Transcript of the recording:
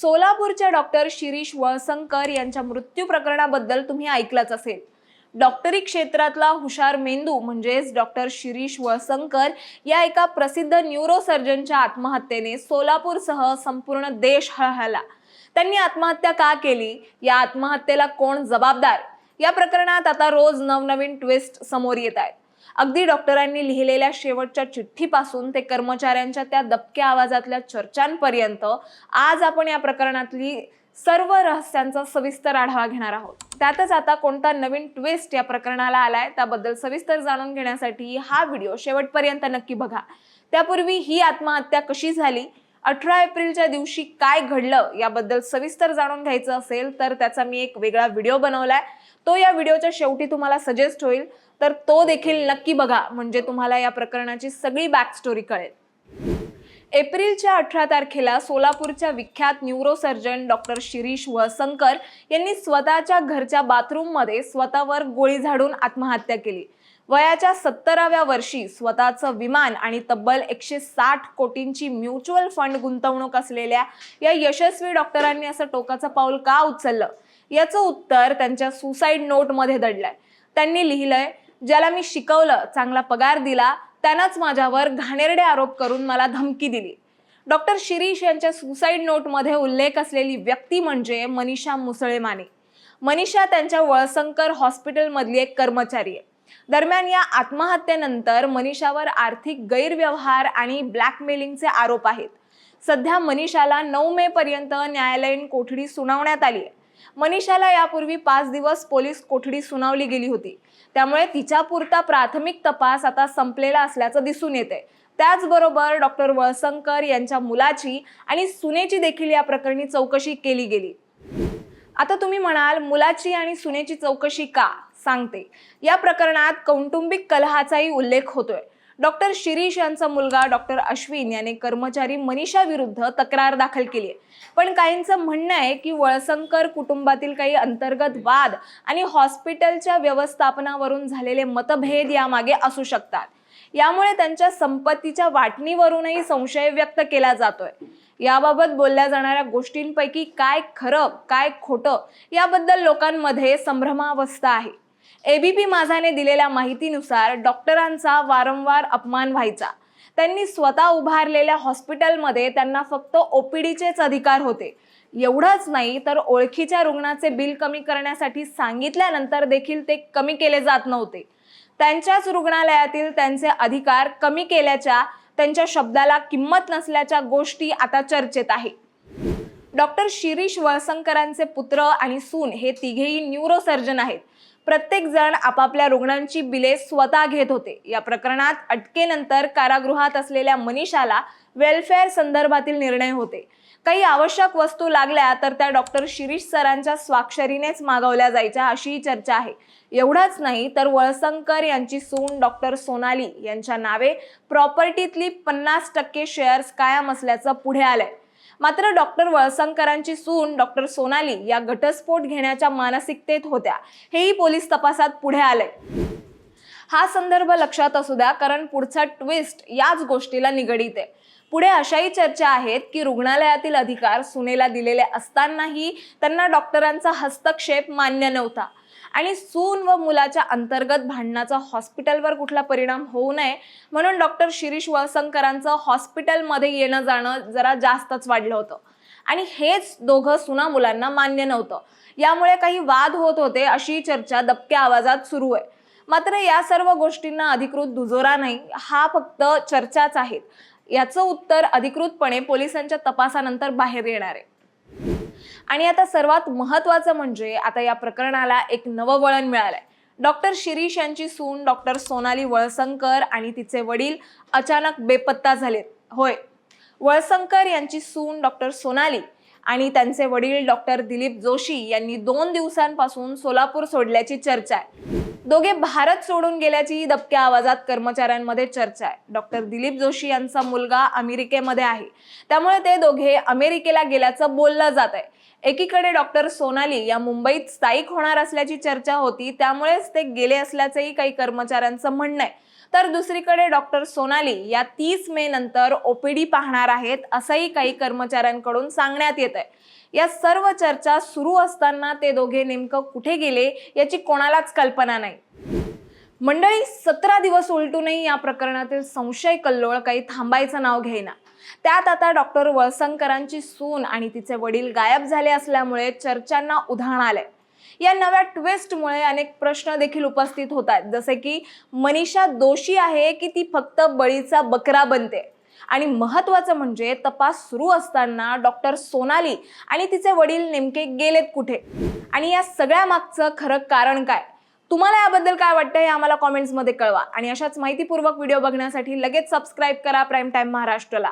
सोलापूरच्या डॉक्टर शिरीष वळसंकर यांच्या मृत्यू प्रकरणाबद्दल तुम्ही ऐकलंच असेल. डॉक्टरी क्षेत्रातला हुशार मेंदू म्हणजेच डॉक्टर शिरीष वळसंकर या एका प्रसिद्ध न्यूरोसर्जनच्या आत्महत्येने सोलापूरसह संपूर्ण देश हळहळला. त्यांनी आत्महत्या का केली? या आत्महत्येला कोण जबाबदार? या प्रकरणात आता रोज नवनवीन ट्विस्ट समोर येत आहेत. अगदी डॉक्टरांनी लिहिलेल्या शेवटच्या चिठ्ठीपासून ते कर्मचाऱ्यांच्या त्या दबक्या आवाजातल्या चर्चांपर्यंत आज आपण या प्रकरणातली सर्व रहस्यांचा सविस्तर आढावा घेणार आहोत. त्यातच आता कोणता नवीन ट्विस्ट या प्रकरणाला आलाय त्याबद्दल सविस्तर जाणून घेण्यासाठी हा व्हिडिओ शेवटपर्यंत नक्की बघा. त्यापूर्वी ही आत्महत्या कशी झाली? अठरा एप्रिलच्या दिवशी काय घडलं याबद्दल सविस्तर जाणून घ्यायचं असेल तर त्याचा मी एक वेगळा व्हिडिओ बनवलाय. तो या व्हिडिओच्या शेवटी तुम्हाला सजेस्ट होईल. तर तो देखील नक्की बघा म्हणजे तुम्हाला या प्रकरणाची सगळी बॅक स्टोरी कळेल. एप्रिलच्या अठरा तारखेला सोलापूरच्या विख्यात न्यूरोसर्जन डॉक्टर शिरीष वळसंकर यांनी स्वतःच्या घरच्या बाथरूममध्ये स्वतःवर गोळी झाडून आत्महत्या केली. वयाच्या सत्तराव्या वर्षी स्वतःचं विमान आणि तब्बल एकशे साठ कोटींची म्युच्युअल फंड गुंतवणूक असलेल्या या यशस्वी डॉक्टरांनी असं टोकाचं पाऊल का उचललं? याचं उत्तर त्यांच्या सुसाईड नोटमध्ये दडलंय. त्यांनी लिहिलंय ज्याला मी शिकवलं चांगला पगार दिला त्यानंच माझ्यावर घाणेरडे आरोप करून मला धमकी दिली. डॉक्टर शिरीष यांच्या सुसाईड नोटमध्ये उल्लेख असलेली व्यक्ती म्हणजे मनीषा मुसळे माने मनीषा त्यांच्या वळसंकर हॉस्पिटलमधली एक कर्मचारी आहे. दरम्यान या आत्महत्येनंतर मनीषावर आर्थिक गैरव्यवहार आणि ब्लॅकमेलिंगचे आरोप आहेत. सध्या मनीषाला नऊ मे पर्यंत न्यायालयीन कोठडी सुनावण्यात आली आहे. मनीषाला यापूर्वी पाच दिवस पोलीस कोठडी सुनावली गेली होती. त्यामुळे तिच्यापुरता प्राथमिक तपास आता संपलेला असल्याचं दिसून येते त्याचबरोबर डॉक्टर वळसंकर यांच्या मुलाची आणि सुनेची देखील या प्रकरणी चौकशी केली गेली. आता तुम्ही म्हणाल मुलाची आणि सुनेची चौकशी का? सांगते. या प्रकरणात कौटुंबिक कलहाचाही उल्लेख होतोय. डॉक्टर शिरीष यांचा मुलगा डॉक्टर अश्विन याने कर्मचारी मनीषा विरुद्ध तक्रार दाखल केली आहे. पण काहींचं म्हणणं आहे की वळसंकर कुटुंबातील काही अंतर्गत वाद आणि हॉस्पिटलच्या व्यवस्थापनावरून झालेले मतभेद यामागे असू शकतात. यामुळे त्यांच्या संपत्तीच्या वाटणीवरूनही संशय व्यक्त केला जातोय. याबाबत बोलल्या जाणाऱ्या गोष्टींपैकी काय खरं काय खोटं याबद्दल लोकांमध्ये संभ्रमावस्था आहे. एबीपी माझाने दिलेल्या माहितीनुसार डॉक्टरांचा वारंवार अपमान व्हायचा. त्यांनी स्वतः उभारलेल्या हॉस्पिटलमध्ये त्यांना फक्त ओपीडीचेच अधिकार होते. एवढंच नाही तर ओळखीच्या रुग्णाचे बिल कमी करण्यासाठी सांगितल्यानंतर देखील ते कमी केले जात नव्हते. त्यांच्याच रुग्णालयातील त्यांचे अधिकार कमी केल्याच्या त्यांच्या शब्दाला किंमत नसल्याच्या गोष्टी आता चर्चेत आहे. डॉक्टर शिरीष वळसंकरांचे पुत्र आणि सून हे तिघेही न्यूरोसर्जन आहेत. प्रत्येक जण आपापल्या रुग्णांची बिले स्वतः घेत होते. या प्रकरणात अटकेनंतर कारागृहात असलेल्या मनीषाला वेलफेअर संदर्भातील निर्णय होते. काही आवश्यक वस्तू लागल्या तर त्या डॉक्टर शिरीष सरांच्या स्वाक्षरीनेच मागवल्या जायच्या अशीही चर्चा आहे. एवढाच नाही तर वळसंकर यांची सून डॉक्टर सोनाली यांच्या नावे प्रॉपर्टीतली पन्नास टक्के शेअर्स कायम असल्याचं पुढे आलंय. मात्र डॉक्टर वळसंकरांची सून डॉक्टर सोनाली या घटस्फोट घेण्याच्या मानसिकतेत होत्या. हेही पोलीस तपासात पुढे आले हा संदर्भ लक्षात असू द्या कारण पुढचा ट्विस्ट याच गोष्टीला निगडीत आहे. पुढे अशाही चर्चा आहेत की रुग्णालयातील अधिकार सुनेला दिलेले असतानाही त्यांना डॉक्टरांचा हस्तक्षेप मान्य नव्हता. आणि सून व मुलाच्या अंतर्गत भांडणाचा हॉस्पिटलवर कुठला परिणाम होऊ नये म्हणून डॉक्टर शिरीष वळसंकरांचं हॉस्पिटलमध्ये येणं जाणं जरा जास्तच वाढलं होतं. आणि हेच दोघं सुना मुलांना मान्य नव्हतं. यामुळे काही वाद होत होते अशी चर्चा दबक्या आवाजात सुरू आहे. मात्र या सर्व गोष्टींना अधिकृत दुजोरा नाही हा फक्त चर्चाच आहेत याचं उत्तर अधिकृतपणे पोलिसांच्या तपासानंतर बाहेर येणार आहे. आणि आता सर्वात महत्वाचं म्हणजे आता या प्रकरणाला एक नवं वळण मिळालंय. डॉक्टर शिरीष यांची सून डॉक्टर सोनाली वळसंकर आणि तिचे वडील अचानक बेपत्ता झालेत. होय. वळसंकर यांची सून डॉक्टर सोनाली आणि त्यांचे वडील डॉक्टर दिलीप जोशी यांनी दोन दिवसांपासून सोलापूर सोडल्याची चर्चा आहे. दोघे भारत सोडून गेल्याची दबक्या आवाजात कर्मचाऱ्यांमध्ये चर्चा आहे. डॉक्टर दिलीप जोशी यांचा मुलगा अमेरिकेमध्ये आहे. त्यामुळे ते दोघे अमेरिकेला गेल्याचं बोललं जात आहे एकीकडे डॉक्टर सोनाली या मुंबईत स्थायिक होणार असल्याची चर्चा होती त्यामुळेच ते गेले असल्याचंही काही कर्मचाऱ्यांचं म्हणणं आहे. तर दुसरीकडे डॉक्टर सोनाली या तीस मे नंतर ओपीडी पाहणार आहेत असंही काही कर्मचाऱ्यांकडून सांगण्यात येत आहे या सर्व चर्चा सुरू असताना ते दोघे नेमकं कुठे गेले याची कोणालाच कल्पना नाही. मंडळी सतरा दिवस उलटूनही या प्रकरणातील संशय कल्लोळ काही थांबायचं नाव घेईना. त्यात आता डॉक्टर वळसंकरांची सून आणि तिचे वडील गायब झाले असल्यामुळे चर्चांना उधाण आले या नव्या ट्विस्टमुळे अनेक प्रश्न देखील उपस्थित होत आहेत. जसे की मनीषा दोषी आहे की ती फक्त बळीचा बकरा बनते? आणि महत्वाचं म्हणजे तपास सुरू असताना डॉक्टर सोनाली आणि तिचे वडील नेमके गेलेत कुठे? आणि या सगळ्या मागचं खरं कारण काय? तुम्हाला याबद्दल काय वाटतं हे आम्हाला कॉमेंट्समध्ये कळवा. आणि अशाच माहितीपूर्वक व्हिडिओ बघण्यासाठी लगेच सबस्क्राईब करा प्राईम टाईम महाराष्ट्रला.